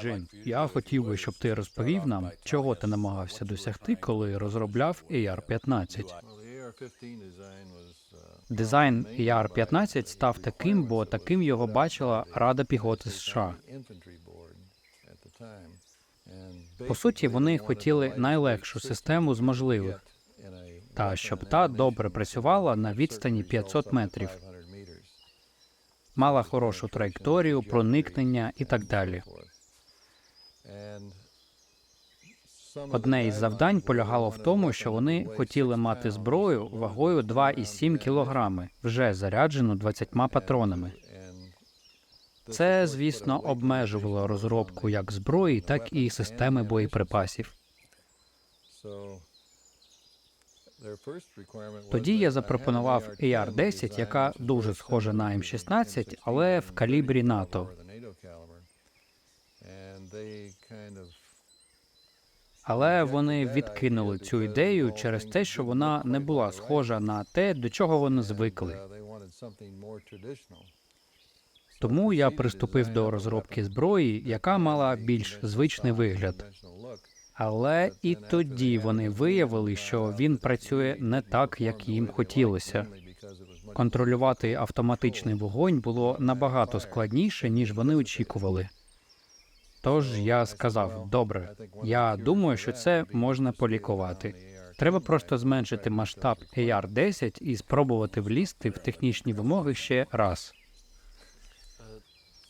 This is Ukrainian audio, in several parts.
Джин, я хотів би, щоб ти розповів нам, чого ти намагався досягти, коли розробляв AR-15. Дизайн AR-15 став таким, бо таким його бачила Рада піхоти США. По суті, вони хотіли найлегшу систему з можливих, та щоб та добре працювала на відстані 500 метрів, мала хорошу траєкторію, проникнення і так далі. Одне із завдань полягало в тому, що вони хотіли мати зброю вагою 2,7 кілограми, вже заряджену 20 патронами. Це, звісно, обмежувало розробку як зброї, так і системи боєприпасів. Тоді я запропонував AR-10, яка дуже схожа на М16, але в калібрі НАТО. Але вони відкинули цю ідею через те, що вона не була схожа на те, до чого вони звикли. Тому я приступив до розробки зброї, яка мала більш звичний вигляд. Але і тоді вони виявили, що він працює не так, як їм хотілося. Контролювати автоматичний вогонь було набагато складніше, ніж вони очікували. Тож я сказав: добре, я думаю, що це можна полікувати. Треба просто зменшити масштаб AR-10 і спробувати влізти в технічні вимоги ще раз.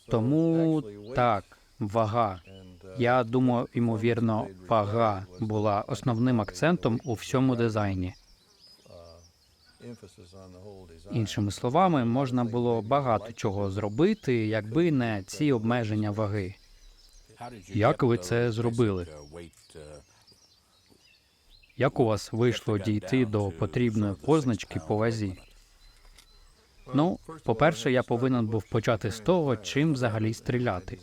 Тому так, вага. Я думаю, ймовірно, вага була основним акцентом у всьому дизайні. Іншими словами, можна було багато чого зробити, якби не ці обмеження ваги. Як ви це зробили? Як у вас вийшло дійти до потрібної позначки по вазі? Ну, по-перше, я повинен був почати з того, чим взагалі стріляти.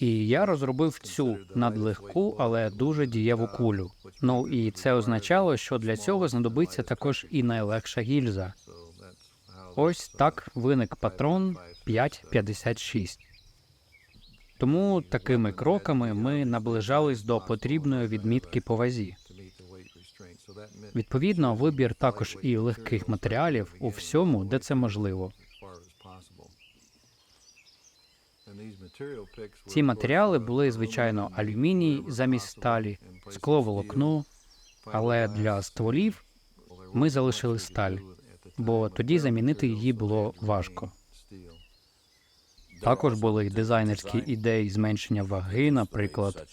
І я розробив цю надлегку, але дуже дієву кулю. Ну і це означало, що для цього знадобиться також і найлегша гільза. Ось так виник патрон 5.56. Тому такими кроками ми наближались до потрібної відмітки по вазі. Відповідно, вибір також і легких матеріалів у всьому, де це можливо. Ці матеріали були звичайно алюміній замість сталі, скловолокно, але для стволів ми залишили сталь, бо тоді замінити її було важко. Також були дизайнерські ідеї зменшення ваги, наприклад,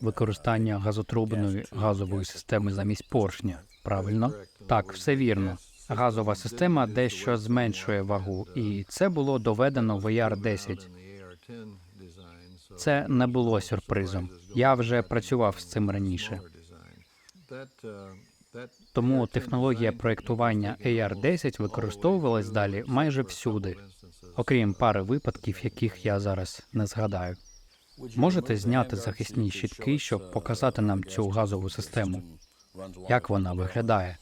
використання газотрубної газової системи замість поршня. Правильно? Так, все вірно. Газова система дещо зменшує вагу, і це було доведено в AR-10. Це не було сюрпризом. Я вже працював з цим раніше. Тому технологія проєктування AR-10 використовувалась далі майже всюди, окрім пари випадків, яких я зараз не згадаю. Можете зняти захисні щитки, щоб показати нам цю газову систему? Як вона виглядає?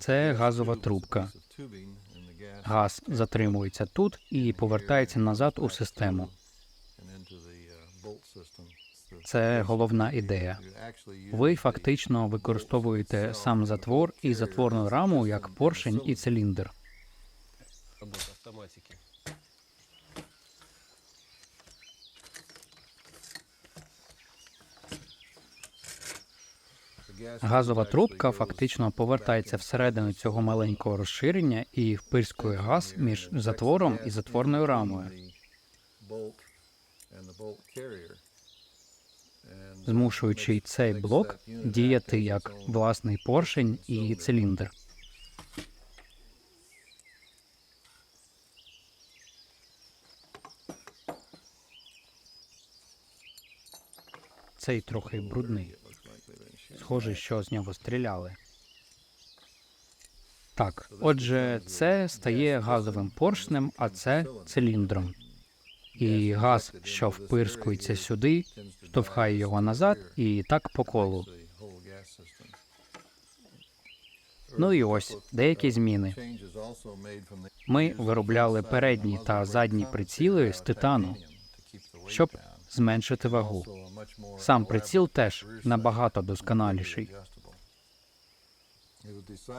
Це газова трубка. Газ затримується тут і повертається назад у систему. Це головна ідея. Ви фактично використовуєте сам затвор і затворну раму як поршень і циліндр. Газова трубка фактично повертається всередину цього маленького розширення і впирскує газ між затвором і затворною рамою, змушуючи цей блок діяти як власний поршень і циліндр. Цей трохи брудний. Схоже, що з нього стріляли. Так, отже, це стає газовим поршнем, а це циліндром. і газ, що впирскується сюди, штовхає його назад, і так по колу. Ну і ось деякі зміни. Ми виробляли передні та задні приціли з титану, щоб зменшити вагу. Сам приціл теж набагато досконаліший.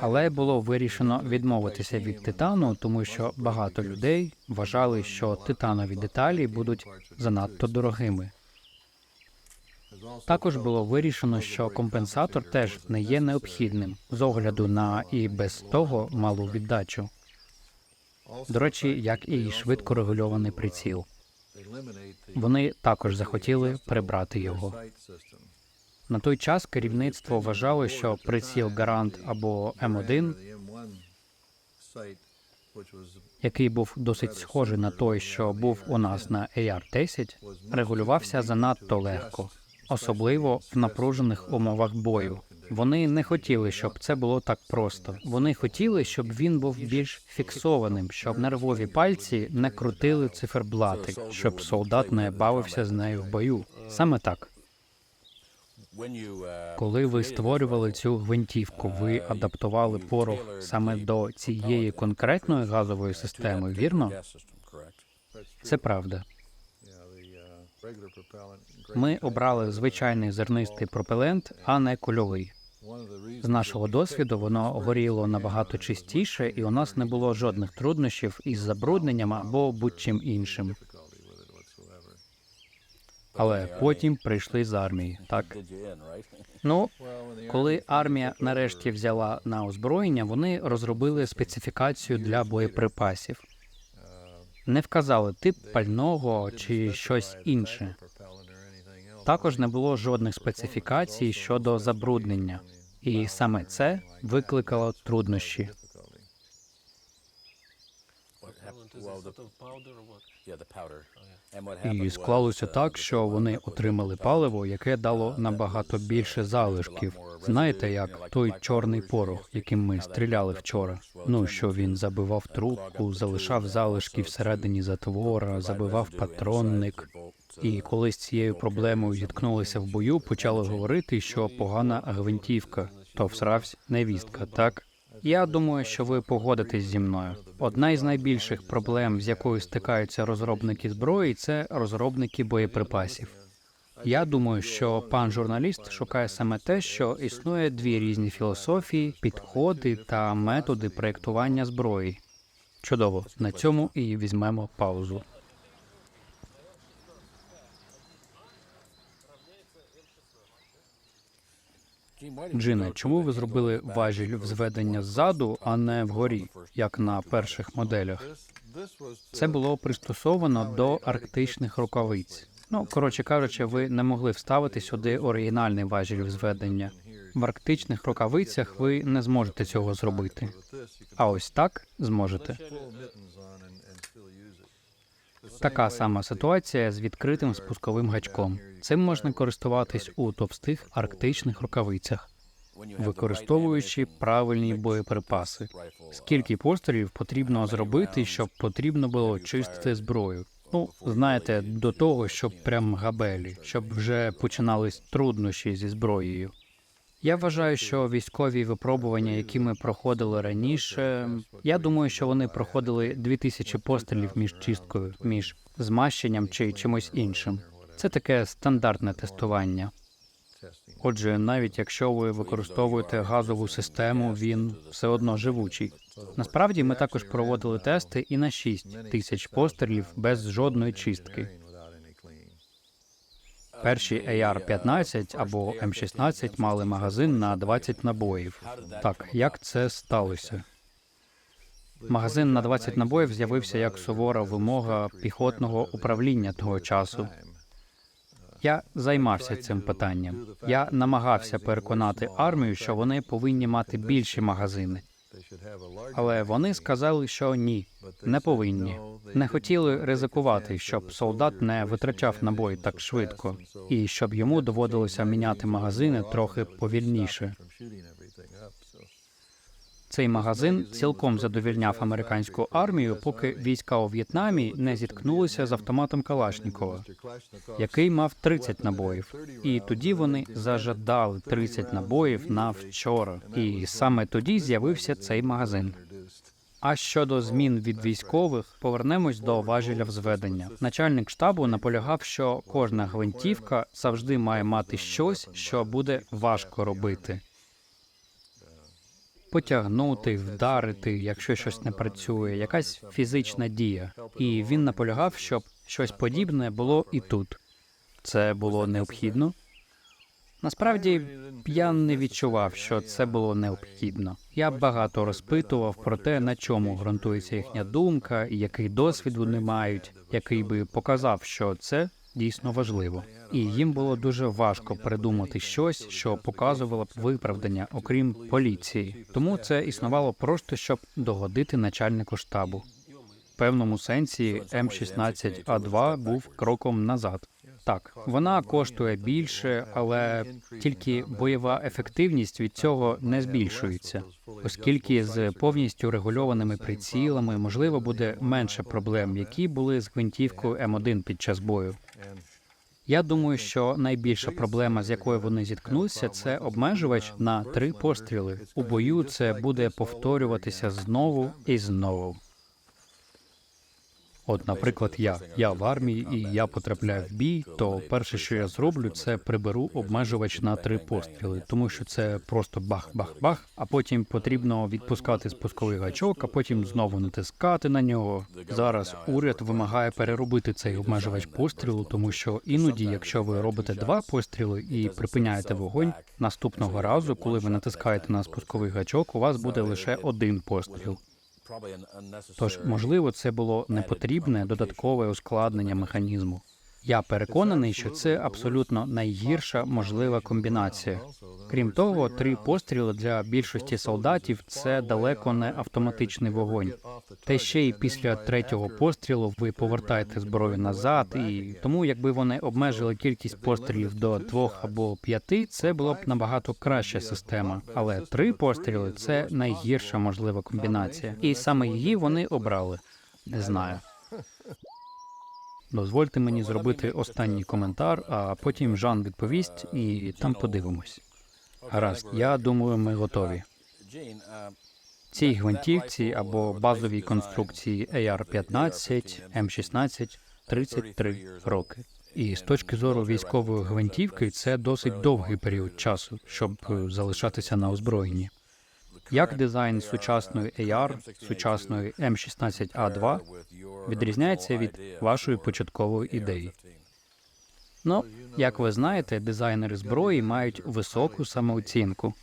Але було вирішено відмовитися від титану, тому що багато людей вважали, що титанові деталі будуть занадто дорогими. Також було вирішено, що компенсатор теж не є необхідним з огляду на і без того малу віддачу. До речі, як і швидко регульований приціл. Вони також захотіли прибрати його. На той час керівництво вважало, що приціл Гарант або М1, який був досить схожий на той, що був у нас на AR-10, регулювався занадто легко, особливо в напружених умовах бою. Вони не хотіли, щоб це було так просто. Вони хотіли, щоб він був більш фіксованим, щоб нервові пальці не крутили циферблати, щоб солдат не бавився з нею в бою. Саме так. Коли ви створювали цю гвинтівку, ви адаптували порох саме до цієї конкретної газової системи, вірно? Це правда. Ми обрали звичайний зернистий пропелент, а не кульовий. З нашого досвіду воно горіло набагато чистіше, і у нас не було жодних труднощів із забрудненням або будь-чим іншим. Але потім прийшли з армії. Так ну коли армія нарешті взяла на озброєння, вони розробили специфікацію для боєприпасів. Не вказали тип пального чи щось інше. Також не було жодних специфікацій щодо забруднення, і саме це викликало труднощі. І склалося так, що вони отримали паливо, яке дало набагато більше залишків. Знаєте, як той чорний порох, яким ми стріляли вчора. Ну що він забивав трубку, залишав залишки всередині затвора, забивав патронник. І коли з цією проблемою зіткнулися в бою, почали говорити, що погана гвинтівка, то всравсь невістка, так? Я думаю, що ви погодитесь зі мною. Одна із найбільших проблем, з якою стикаються розробники зброї, це розробники боєприпасів. Я думаю, що пан журналіст шукає саме те, що існує дві різні філософії, підходи та методи проєктування зброї. Чудово, на цьому і візьмемо паузу. Джине, чому ви зробили важіль взведення ззаду, а не вгорі, як на перших моделях? Це було пристосовано до арктичних рукавиць. Ну, коротше кажучи, ви не могли вставити сюди оригінальний важіль взведення. В арктичних рукавицях ви не зможете цього зробити. А ось так зможете. Така сама ситуація з відкритим спусковим гачком. Цим можна користуватись у товстих арктичних рукавицях, використовуючи правильні боєприпаси. Скільки пострілів потрібно зробити, щоб потрібно було чистити зброю? Ну, знаєте, до того, щоб прям габелі, щоб вже починались труднощі зі зброєю. Я вважаю, що військові випробування, які ми проходили раніше, я думаю, що вони проходили 2000 пострілів між чисткою, між змащенням чи чимось іншим. Це таке стандартне тестування. Отже, навіть якщо ви використовуєте газову систему, він все одно живучий. Насправді ми також проводили тести і на 6 тисяч пострілів без жодної чистки. Перші AR-15 або М16 мали магазин на 20 набоїв. Так, як це сталося? Магазин на 20 набоїв з'явився як сувора вимога піхотного управління того часу. Я займався цим питанням. Я намагався переконати армію, що вони повинні мати більші магазини. Але вони сказали, що ні, не повинні. Не хотіли ризикувати, щоб солдат не витрачав набої так швидко, і щоб йому доводилося міняти магазини трохи повільніше. Цей магазин цілком задовільняв американську армію, поки війська у В'єтнамі не зіткнулися з автоматом Калашнікова, який мав 30 набоїв. І тоді вони зажадали 30 набоїв на вчора. І саме тоді з'явився цей магазин. А щодо змін від військових, повернемось до важеля взведення. Начальник штабу наполягав, що кожна гвинтівка завжди має мати щось, що буде важко робити. Потягнути, вдарити, якщо щось не працює, якась фізична дія. І він наполягав, щоб щось подібне було і тут. Це було необхідно. Насправді я не відчував, що це було необхідно. Я багато розпитував про те, на чому ґрунтується їхня думка, і який досвід вони мають, який би показав, що це дійсно важливо. І їм було дуже важко придумати щось, що показувало б виправдання, окрім поліції. Тому це існувало просто щоб догодити начальнику штабу. В певному сенсі М16А2 був кроком назад. Так, вона коштує більше, але тільки бойова ефективність від цього не збільшується, оскільки з повністю регульованими прицілами можливо буде менше проблем, які були з гвинтівкою М1 під час бою. Я думаю, що найбільша проблема, з якою вони зіткнуться, це обмежувач на три постріли. У бою це буде повторюватися знову і знову. От, наприклад, я я в армії і я потрапляю в бій, то перше, що я зроблю, це приберу обмежувач на три постріли, тому що це просто бах-бах-бах, а потім потрібно відпускати спусковий гачок, а потім знову натискати на нього. Зараз уряд вимагає переробити цей обмежувач пострілу, тому що іноді, якщо ви робите два постріли і припиняєте вогонь, наступного разу, коли ви натискаєте на спусковий гачок, у вас буде лише один постріл. Тож, можливо, це було непотрібне додаткове ускладнення механізму. Я переконаний, що це абсолютно найгірша можлива комбінація. Крім того, три постріли для більшості солдатів це далеко не автоматичний вогонь. Та ще й після третього пострілу ви повертаєте зброю назад, і тому, якби вони обмежили кількість пострілів до двох або п'яти, це була б набагато краща система. Але три постріли це найгірша можлива комбінація, і саме її вони обрали. Не знаю. Дозвольте мені зробити останній коментар, а потім Жан відповість, і там подивимось. Гаразд, я думаю, ми готові. Цій гвинтівці або базовій конструкції AR-15, М16 33 роки. І з точки зору військової гвинтівки, це досить довгий період часу, щоб е, залишатися на озброєнні. Як дизайн сучасної AR, сучасної М16А2 відрізняється від вашої початкової ідеї? Ну, як ви знаєте, дизайнери зброї мають високу самооцінку.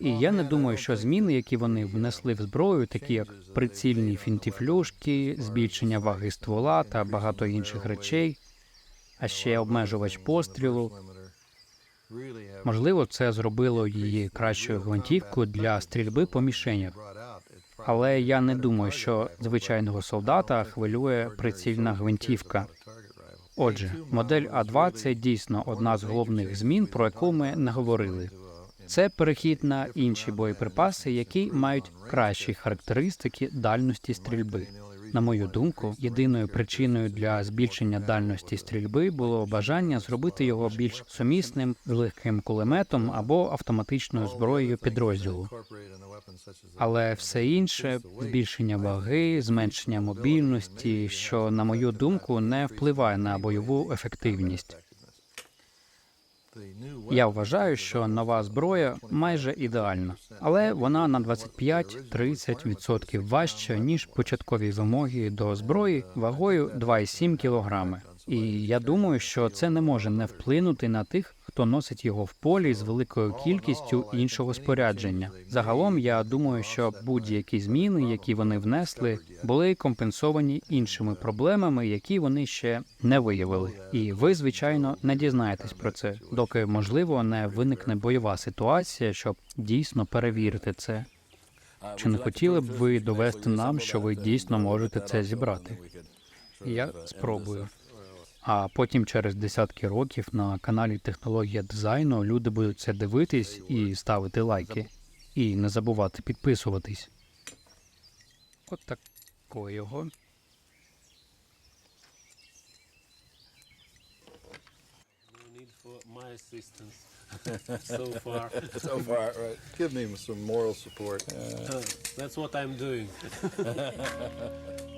І я не думаю, що зміни, які вони внесли в зброю, такі як прицільні фінтіфлюшки, збільшення ваги ствола та багато інших речей, а ще обмежувач пострілу. Можливо, це зробило її кращою гвинтівкою для стрільби по мішенях. Але я не думаю, що звичайного солдата хвилює прицільна гвинтівка. Отже, модель А2 – це дійсно одна з головних змін, про яку ми не говорили. Це перехід на інші боєприпаси, які мають кращі характеристики дальності стрільби. На мою думку, єдиною причиною для збільшення дальності стрільби було бажання зробити його більш сумісним легким кулеметом або автоматичною зброєю підрозділу. Але все інше збільшення ваги, зменшення мобільності, що на мою думку не впливає на бойову ефективність. Я вважаю, що нова зброя майже ідеальна, але вона на 25-30% важча ніж початкові вимоги до зброї вагою 2,7 кілограми. І я думаю, що це не може не вплинути на тих, хто носить його в полі з великою кількістю іншого спорядження. Загалом я думаю, що будь-які зміни, які вони внесли, були компенсовані іншими проблемами, які вони ще не виявили. І ви, звичайно, не дізнаєтесь про це, доки можливо не виникне бойова ситуація, щоб дійсно перевірити це. Чи не хотіли б ви довести нам, що ви дійсно можете це зібрати? Я спробую. А потім через десятки років на каналі Технологія дизайну люди будуть це дивитись і ставити лайки. І не забувати підписуватись. От такого його. My assistance so far. So far, right. Give me some moral support. That's what I'm doing.